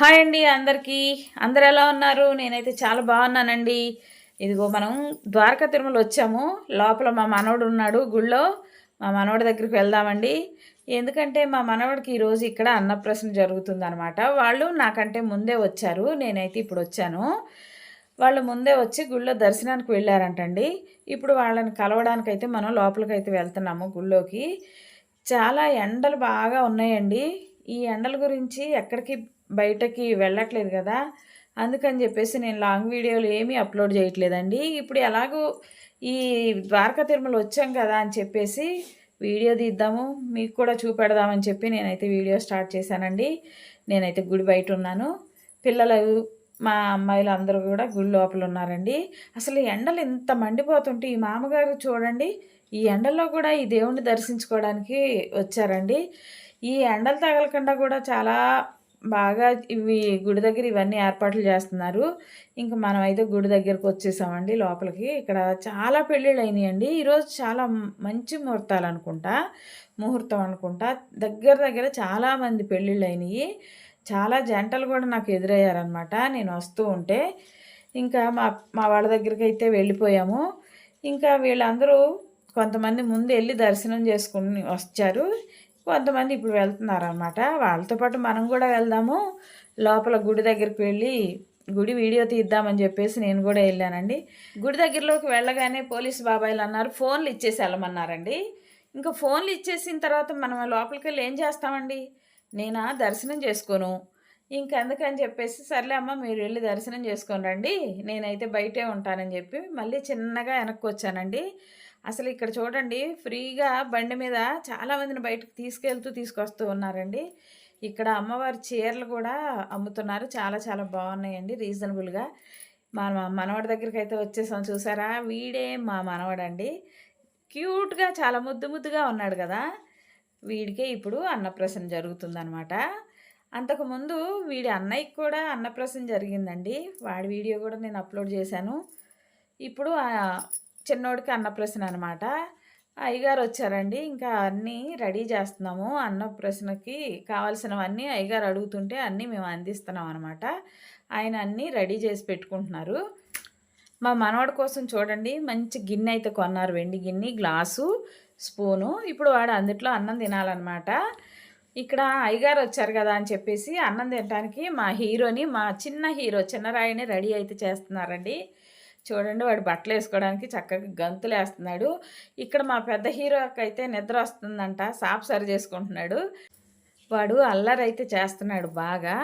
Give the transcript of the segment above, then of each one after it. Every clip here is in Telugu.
హాయ్ అండి అందరికీ. అందరు ఎలా ఉన్నారు? నేనైతే చాలా బాగున్నానండి. ఇదిగో మనం ద్వారకా తిరుమల వచ్చాము. లోపల మా మనవడు ఉన్నాడు గుళ్ళో. మా మనవడి దగ్గరికి వెళ్దామండి. ఎందుకంటే మా మనవడికి ఈరోజు ఇక్కడ అన్నప్రశ్న జరుగుతుందనమాట వాళ్ళు నాకంటే ముందే వచ్చారు. నేనైతే ఇప్పుడు వచ్చాను. వాళ్ళు ముందే వచ్చి గుళ్ళో దర్శనానికి వెళ్ళారంటండి. ఇప్పుడు వాళ్ళని కలవడానికైతే మనం లోపలికైతే వెళ్తున్నాము గుళ్ళోకి. చాలా ఎండలు బాగా ఉన్నాయండి. ఈ ఎండల గురించి ఎక్కడికి బయటకి వెళ్ళట్లేదు కదా. అందుకని చెప్పేసి నేను లాంగ్ వీడియోలు ఏమీ అప్లోడ్ చేయట్లేదండి. ఇప్పుడు ఎలాగో ఈ ద్వారకా తిరుమల వచ్చాం కదా అని చెప్పేసి వీడియో తీద్దాము. మీకు కూడా చూపెడదామని చెప్పి నేనైతే వీడియో స్టార్ట్ చేశానండి. నేనైతే గుడి బయట ఉన్నాను. పిల్లలు మా అమ్మాయిలు అందరూ కూడా గుడి లోపల ఉన్నారండి. అసలు ఈ ఎండలు ఇంత మండిపోతుంటే ఈ మామగారు చూడండి ఈ ఎండల్లో కూడా ఈ దేవుణ్ణి దర్శించుకోవడానికి వచ్చారండి. ఈ ఎండలు తగలకుండా కూడా చాలా బాగా ఇవి గుడి దగ్గర ఇవన్నీ ఏర్పాట్లు చేస్తున్నారు. ఇంకా మనం అయితే గుడి దగ్గరకు వచ్చేసామండి లోపలికి. ఇక్కడ చాలా పెళ్ళిళ్ళు అయినాయండి. ఈరోజు చాలా మంచి ముహూర్తాలు అనుకుంటా ముహూర్తం అనుకుంటా. దగ్గర దగ్గర చాలామంది పెళ్ళిళ్ళు అయినాయి. చాలా జంటలు కూడా నాకు ఎదురయ్యారనమాట నేను వస్తూ ఉంటే ఇంకా మా మా వాళ్ళ దగ్గరికి అయితే వెళ్ళిపోయాము. ఇంకా వీళ్ళందరూ కొంతమంది ముందు వెళ్ళి దర్శనం చేసుకుని వచ్చారు. కొంతమంది ఇప్పుడు వెళ్తున్నారు అనమాట వాళ్ళతో పాటు మనం కూడా వెళ్దాము. లోపల గుడి దగ్గరికి వెళ్ళి గుడి వీడియో తీద్దామని చెప్పేసి నేను కూడా వెళ్ళానండి. గుడి దగ్గరలోకి వెళ్ళగానే పోలీసు బాబాయిలు అన్నారు ఫోన్లు ఇచ్చేసి వెళ్ళమన్నారండి. ఇంకా ఫోన్లు ఇచ్చేసిన తర్వాత మనం లోపలికి వెళ్ళి ఏం చేస్తామండి? నేనా? దర్శనం చేసుకోను. ఇంకెందుకని చెప్పేసి సర్లే అమ్మ మీరు వెళ్ళి దర్శనం చేసుకొని రండి. నేనైతే బయటే ఉంటానని చెప్పి మళ్ళీ చిన్నగా వెనక్కి వచ్చానండి అసలు ఇక్కడ చూడండి ఫ్రీగా బండి మీద చాలామందిని బయటకు తీసుకెళ్తూ తీసుకొస్తూ ఉన్నారండి. ఇక్కడ అమ్మవారి చీరలు కూడా అమ్ముతున్నారు. చాలా చాలా బాగున్నాయండి రీజనబుల్గా. మా మనవడి దగ్గరికి అయితే వచ్చేసాం. చూసారా? వీడే మా మనవడండి. క్యూట్గా చాలా ముద్దు ముద్దుగా ఉన్నాడు కదా? వీడికే ఇప్పుడు అన్నప్రసన్న జరుగుతుందనమాట అంతకుముందు వీడి అన్నయ్యకి కూడా అన్నప్రసన్న జరిగిందండి. వాడి వీడియో కూడా నేను అప్లోడ్ చేశాను. ఇప్పుడు చిన్నోడికి అన్నప్రసన అనమాట అయ్యగారు వచ్చారండి. ఇంకా అన్నీ రెడీ చేస్తున్నాము. అన్నప్రసనకి కావాల్సినవన్నీ అయ్యగారు అడుగుతుంటే అన్నీ మేము అందిస్తున్నాం అనమాట ఆయన అన్నీ రెడీ చేసి పెట్టుకుంటున్నారు. మా మనవాడి కోసం చూడండి. మంచి గిన్నె అయితే కొన్నారు వెండి గిన్నె గ్లాసు స్పూను. ఇప్పుడు వాడు అందుట్లో అన్నం తినాలన్నమాట. ఇక్కడ అయ్యగారు వచ్చారు కదా అని చెప్పేసి అన్నం తినడానికి మా హీరోని మా చిన్న హీరో చిన్నరాయిని రెడీ అయితే చేస్తున్నారండి. చూడండి వాడు బట్టలు వేసుకోవడానికి చక్కగా గంతులు వేస్తున్నాడు. ఇక్కడ మా పెద్ద హీరోకి అయితే నిద్ర వస్తుందంట సాప్ సరి చేసుకుంటున్నాడు. వాడు అల్లరి అయితే చేస్తున్నాడు బాగా.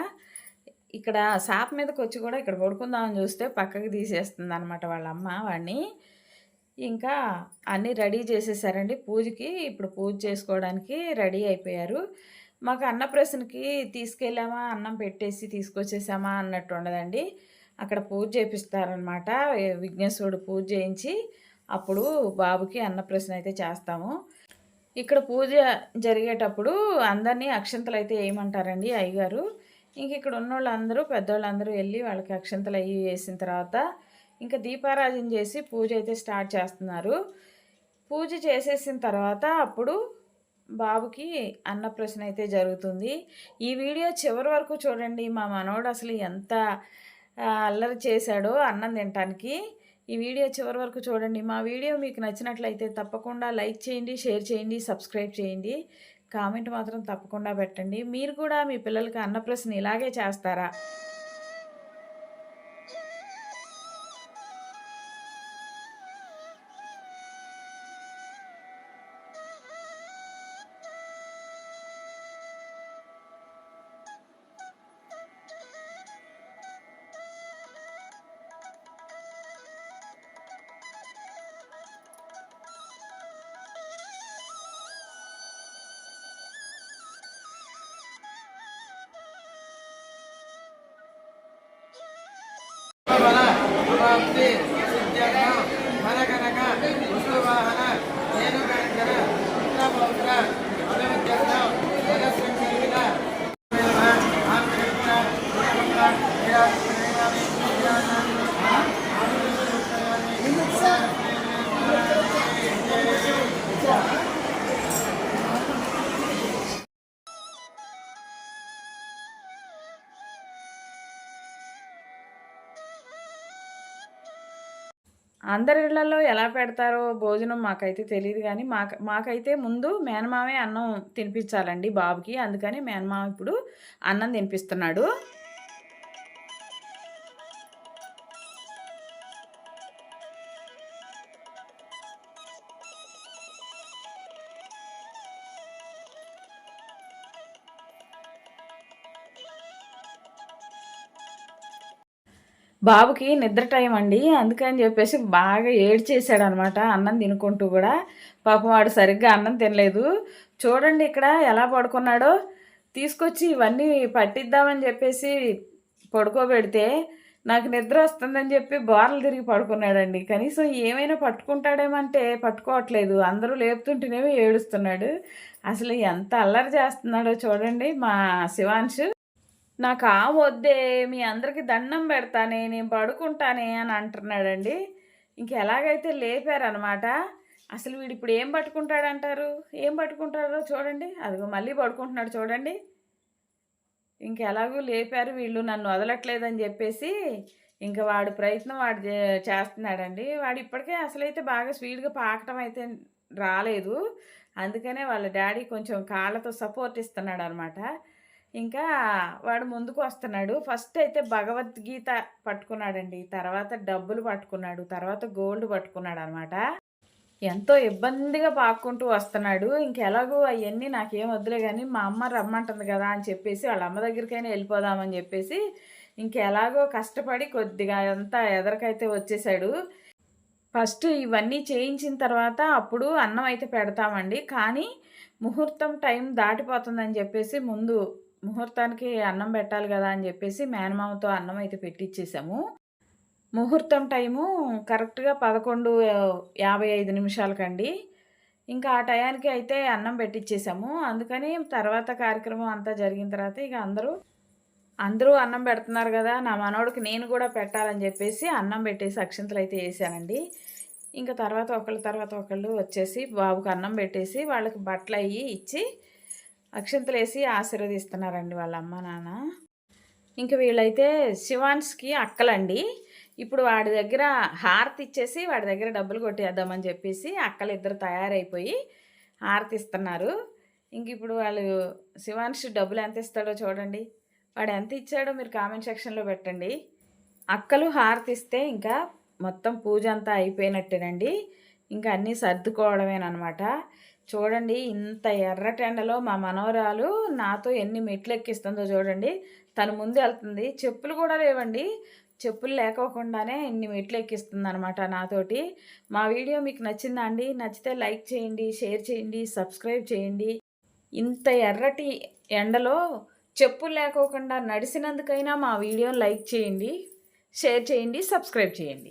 ఇక్కడ సాప్ మీదకి వచ్చి కూడా ఇక్కడ పడుకుందామని చూస్తే పక్కకి తీసేస్తుంది అనమాట వాళ్ళ అమ్మ వాడిని. ఇంకా అన్నీ రెడీ చేసేసారండి. పూజకి ఇప్పుడు పూజ చేసుకోవడానికి రెడీ అయిపోయారు. మాకు అన్నప్రసనకి తీసుకెళ్ళామా అన్నం పెట్టేసి తీసుకొచ్చేసామా అన్నట్టు ఉండదండి. అక్కడ పూజ చేపిస్తారనమాట విఘ్నేశ్వరుడు పూజ చేయించి అప్పుడు బాబుకి అన్నప్రసన అయితే చేస్తాము. ఇక్కడ పూజ జరిగేటప్పుడు అందరినీ అక్షంతలు అయితే వేయమంటారండి అయ్యగారు. ఇంక ఇక్కడ ఉన్న వాళ్ళందరూ పెద్దవాళ్ళందరూ వెళ్ళి వాళ్ళకి అక్షంతలు అయ్యి వేసిన తర్వాత ఇంకా దీపారాజన చేసి పూజ అయితే స్టార్ట్ చేస్తున్నారు. పూజ చేసేసిన తర్వాత అప్పుడు బాబుకి అన్నప్రశ్న అయితే జరుగుతుంది. ఈ వీడియో చివరి వరకు చూడండి. మా మనోడు అసలు ఎంత అల్లరి చేశాడో అన్నం తినటానికి. ఈ వీడియో చివరి వరకు చూడండి. మా వీడియో మీకు నచ్చినట్లయితే తప్పకుండా లైక్ చేయండి షేర్ చేయండి సబ్స్క్రైబ్ చేయండి. కామెంట్ మాత్రం తప్పకుండా పెట్టండి. మీరు కూడా మీ పిల్లలకి అన్నప్రశ్న ఇలాగే చేస్తారా? って。అందరి ఇళ్ళలో ఎలా పెడతారో భోజనం మాకైతే తెలియదు కానీ మాకు మాకైతే ముందు మేనమామే అన్నం తినిపించాలండి బాబుకి. అందుకని మేనమామ ఇప్పుడు అన్నం తినిపిస్తున్నాడు. బాబుకి నిద్ర టైం అండి. అందుకని చెప్పేసి బాగా ఏడ్చేసాడు అనమాట అన్నం తినుకుంటూ కూడా. పాపం వాడు సరిగ్గా అన్నం తినలేదు. చూడండి ఇక్కడ ఎలా పడుకున్నాడో. తీసుకొచ్చి ఇవన్నీ పట్టిద్దామని చెప్పేసి పడుకోబెడితే నాకు నిద్ర వస్తుందని చెప్పి బోర్లు తిరిగి పడుకున్నాడండి. కనీసం ఏమైనా పట్టుకుంటాడేమంటే పట్టుకోవట్లేదు. అందరూ లేపుతుంటేనేమో ఏడుస్తున్నాడు. అసలు ఎంత అల్లరి చేస్తున్నాడో చూడండి మా శివాంశు. నాకు ఆ వద్దే మీ అందరికి దండం పెడతానే నేను పడుకుంటానే అని అంటున్నాడండి. ఇంక ఎలాగైతే లేపారనమాట అసలు వీడు ఇప్పుడు ఏం పట్టుకుంటాడంటారు? ఏం పట్టుకుంటారో చూడండి. అదిగో మళ్ళీ పడుకుంటున్నాడు చూడండి. ఇంకెలాగూ లేపారు వీళ్ళు నన్ను వదలట్లేదని చెప్పేసి ఇంకా వాడు ప్రయత్నం వాడు చేస్తున్నాడండి. వాడు ఇప్పటికే అసలైతే బాగా స్పీడ్గా పాకటం అయితే రాలేదు. అందుకనే వాళ్ళ డాడీ కొంచెం కాళ్ళతో సపోర్ట్ ఇస్తున్నాడు అనమాట ఇంకా వాడు ముందుకు వస్తున్నాడు. ఫస్ట్ అయితే భగవద్గీత పట్టుకున్నాడండి. తర్వాత డబ్బులు పట్టుకున్నాడు. తర్వాత గోల్డ్ పట్టుకున్నాడు అనమాట ఎంతో ఇబ్బందిగా పాక్కుంటూ వస్తున్నాడు. ఇంకెలాగో అవన్నీ నాకేం వద్దులే కానీ మా అమ్మ రమ్మంటుంది కదా అని చెప్పేసి వాళ్ళ అమ్మ దగ్గరికైనా వెళ్ళిపోదామని చెప్పేసి ఇంకెలాగో కష్టపడి కొద్దిగా అంతా ఎదరికైతే వచ్చేసాడు. ఫస్ట్ ఇవన్నీ చేయించిన తర్వాత అప్పుడు అన్నం అయితే పెడతామండి. కానీ ముహూర్తం టైం దాటిపోతుందని చెప్పేసి ముందు ముహూర్తానికి అన్నం పెట్టాలి కదా అని చెప్పేసి మేనమామతో అన్నం అయితే పెట్టించేసాము ముహూర్తం టైము కరెక్ట్గా పదకొండు యాభై ఐదు నిమిషాలకండి. ఇంకా ఆ టయానికి అయితే అన్నం పెట్టించేసాము అందుకని తర్వాత కార్యక్రమం అంతా జరిగిన తర్వాత ఇక అందరూ అందరూ అన్నం పెడుతున్నారు కదా నా మనోడికి నేను కూడా పెట్టాలని చెప్పేసి అన్నం పెట్టేసి అక్షంతలు అయితే వేసానండి. ఇంకా తర్వాత ఒకళ్ళ తర్వాత ఒకళ్ళు వచ్చేసి బాబుకి అన్నం పెట్టేసి వాళ్ళకి బట్టలు అయ్యి ఇచ్చి అక్షంతలు వేసి ఆశీర్వదిస్తున్నారండి వాళ్ళ అమ్మ నాన్న. ఇంక వీళ్ళైతే శివాన్స్కి అక్కలండి. ఇప్పుడు వాడి దగ్గర హారతి ఇచ్చేసి వాడి దగ్గర డబ్బులు కొట్టేద్దామని చెప్పేసి అక్కలు ఇద్దరు తయారైపోయి హారతి ఇస్తున్నారు ఇంక ఇప్పుడు వాళ్ళు శివాన్ష్ డబ్బులు ఎంత ఇస్తాడో చూడండి. వాడు ఎంత ఇచ్చాడో మీరు కామెంట్ సెక్షన్లో పెట్టండి. అక్కలు హారతి ఇస్తే ఇంకా మొత్తం పూజ అంతా అయిపోయినట్టేనండి. ఇంకా అన్నీ సర్దుకోవడమేనమాట చూడండి ఇంత ఎర్రటెండలో మా మనవరాలు నాతో ఎన్ని మెట్లు ఎక్కిస్తుందో చూడండి. తను ముందు వెళ్తుంది. చెప్పులు కూడా లేవండి. చెప్పులు లేకోకుండానే ఇన్ని మెట్లు ఎక్కిస్తుంది అనమాట నాతోటి. మా వీడియో మీకు నచ్చిందా అండి? నచ్చితే లైక్ చేయండి షేర్ చేయండి సబ్స్క్రైబ్ చేయండి. ఇంత ఎర్రటి ఎండలో చెప్పులు లేకోకుండా నడిసినందుకైనా మా వీడియోని లైక్ చేయండి షేర్ చేయండి సబ్స్క్రైబ్ చేయండి.